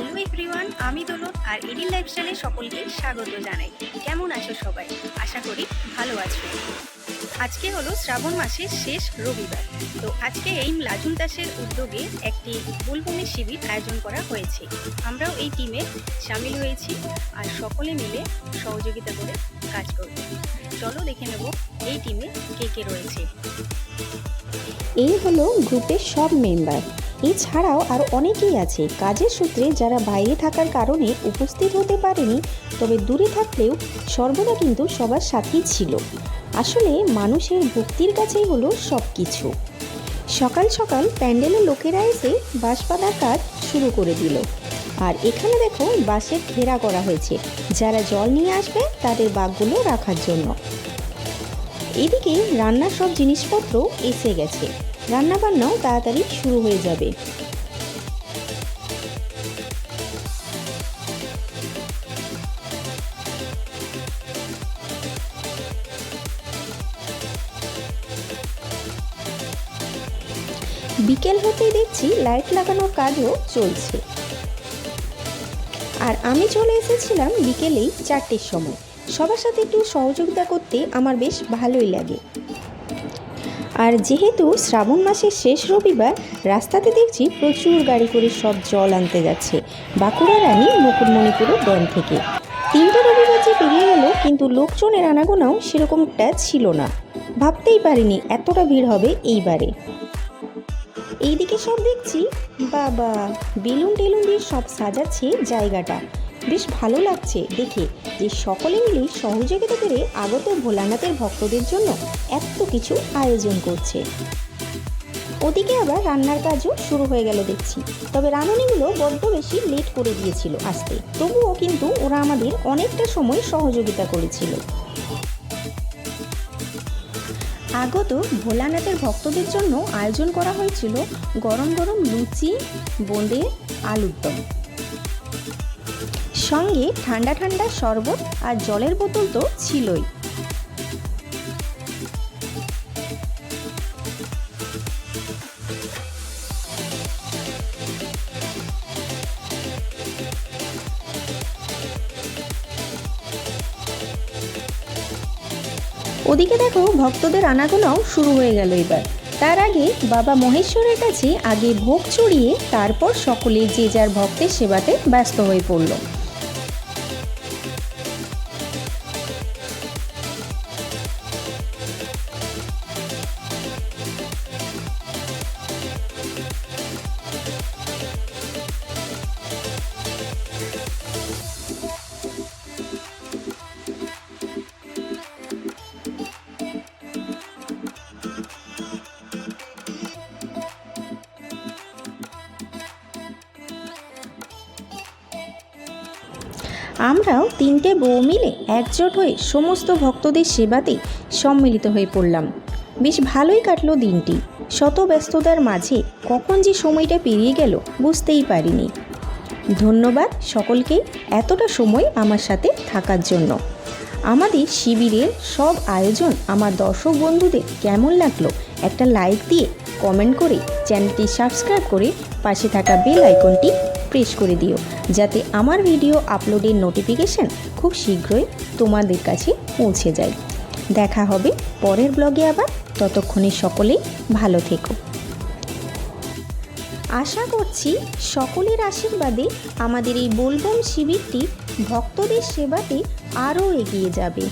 Everyone আমি দোলন আর এডিন লাইফস্টাইলে সকলকে স্বাগত জানাই। কেমন আছো সবাই? আশা করি ভালো আছো। আজকে হলো শ্রাবণ মাসের শেষ রবিবার। তো আজকে এই লাজুন দাসের উদ্যোগে একটি বুলবুমের শিবির আয়োজন করা হয়েছে। আমরাও এই টিমে সামিল হয়েছি আর সকলে মিলে সহযোগিতা করে কাজ করব। চলো দেখে নেব এই টিমে কে কে রয়েছে। এই হলো গ্রুপের সব মেম্বার এছাড়াও আর অনেকেই আছে। কাজের সূত্রে যারা বাইরে থাকার কারণে উপস্থিত হতে পারেনি, তবে দূরে থাকলেও সর্বদা কিন্তু সবার সাথেই ছিল। আসলে মানুষের ভক্তির কাছেই হলো সব কিছু সকাল সকাল প্যান্ডেলের লোকেরা এসে বাঁশ বাঁধার কাজ শুরু করে দিল। আর এখানে দেখো বাঁশের ঘেরা করা হয়েছে। যারা জল নিয়ে আসবে, তাদের বাঘগুলো রাখার জন্য। এদিকে রান্নার সব জিনিসপত্র এসে গেছে। রান্নাবান্নাও তাড়াতাড়ি শুরু হয়ে যাবে। বিকেল হতেই দেখছি লাইট লাগানোর কাজও চলছে। আর আমি চলে এসেছিলাম বিকেলেই চারটের সময়। সবার সাথে একটু সহযোগিতা করতে আমার বেশ ভালোই লাগে। আর যেহেতু শ্রাবণ মাসের শেষ রবিবার, রাস্তাতে দেখছি প্রচুর গাড়ি করে সব জল আনতে যাচ্ছে। বাঁকুড়া রানী মুকুটমণিপুরের ড্যাম থেকে। তিনটে রবিবার যে পেরিয়ে গেল, কিন্তু লোকজনের আনাগোনাও সেরকমটা ছিল না। ভাবতেই পারিনি এতটা ভিড় হবে এইবারে। এইদিকে সব দেখছি, বাবা বেলুন টেলুন দিয়ে সব সাজাচ্ছে জায়গাটা। বেশ ভালো লাগছে দেখে যে সকলে মিলে সহযোগিতা করে আগত ভোলানাথের ভক্তদের জন্য এত কিছু আয়োজন করছে। ওদিকে আবার রান্নার কাজও শুরু হয়ে গেল দেখছি। তবে রাঁধুনিগুলো বড্ড বেশি লেট করে দিয়েছিল আসতে। তবুও কিন্তু ওরা আমাদের অনেকটা সময় সহযোগিতা করেছিল। আগত ভোলানাথের ভক্তদের জন্য আয়োজন করা হয়েছিল গরম গরম লুচি, বোঁদে আলুর দম সঙ্গে ঠান্ডা ঠান্ডা শরবত আর জলের বোতল তো ছিলই। ওদিকে দেখো ভক্তদের আনাগোনাও শুরু হয়ে গেল এবার। তার আগে বাবা মহেশ্বরের কাছে আগে ভোগ চড়িয়ে তারপর সকলে যে যার ভক্তের সেবাতে ব্যস্ত হয়ে পড়ল। আমরাও তিনটে বউ মিলে একজোট হয়ে সমস্ত ভক্তদের সেবাতে সম্মিলিত হয়ে পড়লাম। বেশ ভালোই কাটলো দিনটি। শত ব্যস্ততার মাঝে কখন যে সময়টা পেরিয়ে গেল বুঝতেই পারিনি। ধন্যবাদ সকলকেই এতটা সময় আমার সাথে থাকার জন্য। আমাদের শিবিরের সব আয়োজন আমার দর্শক বন্ধুদের কেমন লাগল একটা লাইক দিয়ে কমেন্ট করে চ্যানেলটি সাবস্ক্রাইব করে পাশে থাকা বেল আইকনটি প্রেস করে দিও, যাতে আমার ভিডিও আপলোডের নোটিফিকেশান খুব শীঘ্রই তোমাদের কাছে পৌঁছে যায়। দেখা হবে পরের ব্লগে আবার। ততক্ষণে সকলেই ভালো থেকো। আশা করছি সকলের আশীর্বাদে আমাদের এই বোলবম শিবিরটি ভক্তদের সেবাতে আরও এগিয়ে যাবে।